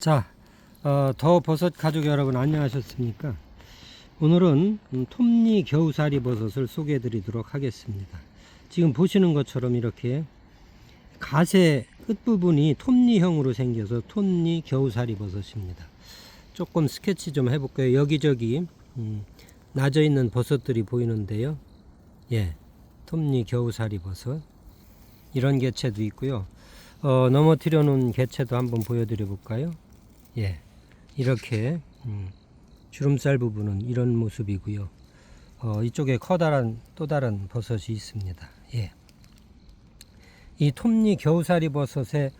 자, 어, 더 버섯 가족 여러분 안녕하셨습니까? 오늘은 음, 톱니 겨우살이 버섯을 소개해 드리도록 하겠습니다. 지금 보시는 것처럼 이렇게 가세 끝부분이 톱니형으로 생겨서 톱니 겨우살이 버섯입니다. 조금 스케치 좀 해볼까요? 여기저기 음, 나져 있는 버섯들이 보이는데요. 예, 톱니 겨우살이 버섯 이런 개체도 있고요. 어, 넘어뜨려 놓은 개체도 한번 보여드려 볼까요? 예, 이렇게 음, 주름살 부분은 이런 모습이고요. 어, 이쪽에 커다란 또 다른 버섯이 있습니다. 예. 이 톱니 겨우살이 버섯의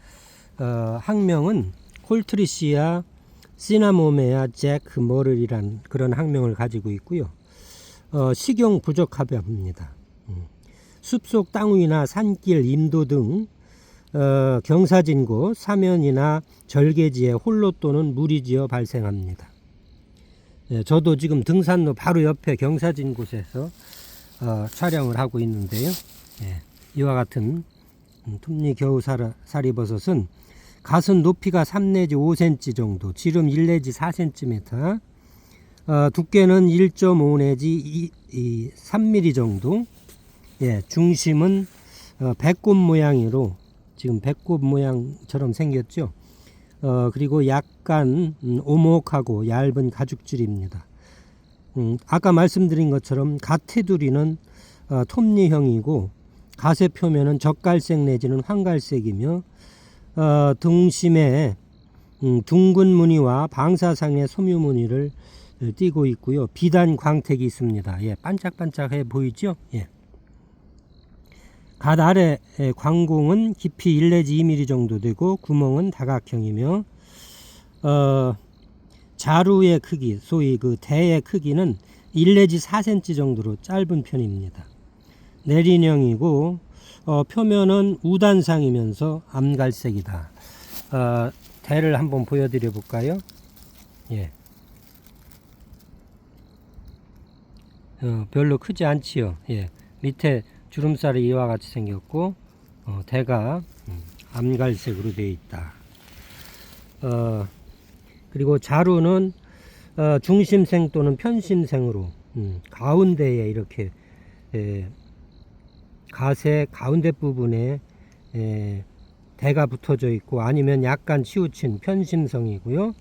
어, 학명은 콜트리시아 시나모메아 잭 머를이란 그런 학명을 가지고 있고요. 어, 식용 부적합입니다. 음. 숲속 땅 위나 산길, 임도 등 어, 경사진고, 사면이나 절개지에 홀로 또는 무리지어 발생합니다. 예, 저도 지금 등산로 바로 옆에 경사진 곳에서 어, 촬영을 하고 있는데요. 예, 이와 같은 음, 톱니 겨우사리 버섯은 가슴 높이가 3 내지 5cm 정도, 지름 1 내지 4cm, 어, 두께는 1.5 내지 2, 이 3mm 정도, 예, 중심은 어, 배꼽 모양으로 지금 배꼽 모양처럼 생겼죠. 어, 그리고 약간 음, 오목하고 얇은 가죽질입니다. 음, 아까 말씀드린 것처럼 갓테두리는 어, 톱니형이고 가세 표면은 적갈색 내지는 황갈색이며 어, 등심에 음, 둥근 무늬와 방사상의 섬유 무늬를 어, 띠고 있고요. 비단 광택이 있습니다. 예, 반짝반짝해 보이죠? 예. 갓 아래 광공은 깊이 1 내지 2mm 정도 되고 구멍은 다각형이며 어, 자루의 크기, 소위 그 대의 크기는 1 내지 4cm 정도로 짧은 편입니다. 내린형이고 어, 표면은 우단상이면서 암갈색이다. 어, 대를 한번 보여드려 볼까요? 예. 어, 별로 크지 않지요. 예. 밑에 주름살이 이와 같이 생겼고 어, 대가 음, 암갈색으로 되어 있다. 어, 그리고 자루는 어, 중심생 또는 편심생으로 음, 가운데에 이렇게 에, 가세 가운데 부분에 에, 대가 붙어져 있고 아니면 약간 치우친 편심성이고요.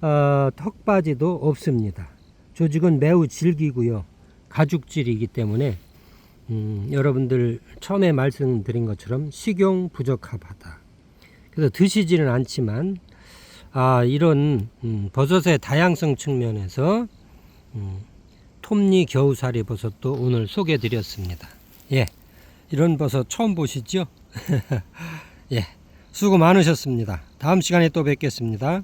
어, 턱받이도 없습니다. 조직은 매우 질기고요. 가죽질이기 때문에 음, 여러분들 처음에 말씀드린 것처럼 식용 부적합하다. 그래서 드시지는 않지만 아 이런 음, 버섯의 다양성 측면에서 음, 톱니 겨우살이 버섯도 오늘 소개드렸습니다. 예, 이런 버섯 처음 보시죠? 예, 수고 많으셨습니다. 다음 시간에 또 뵙겠습니다.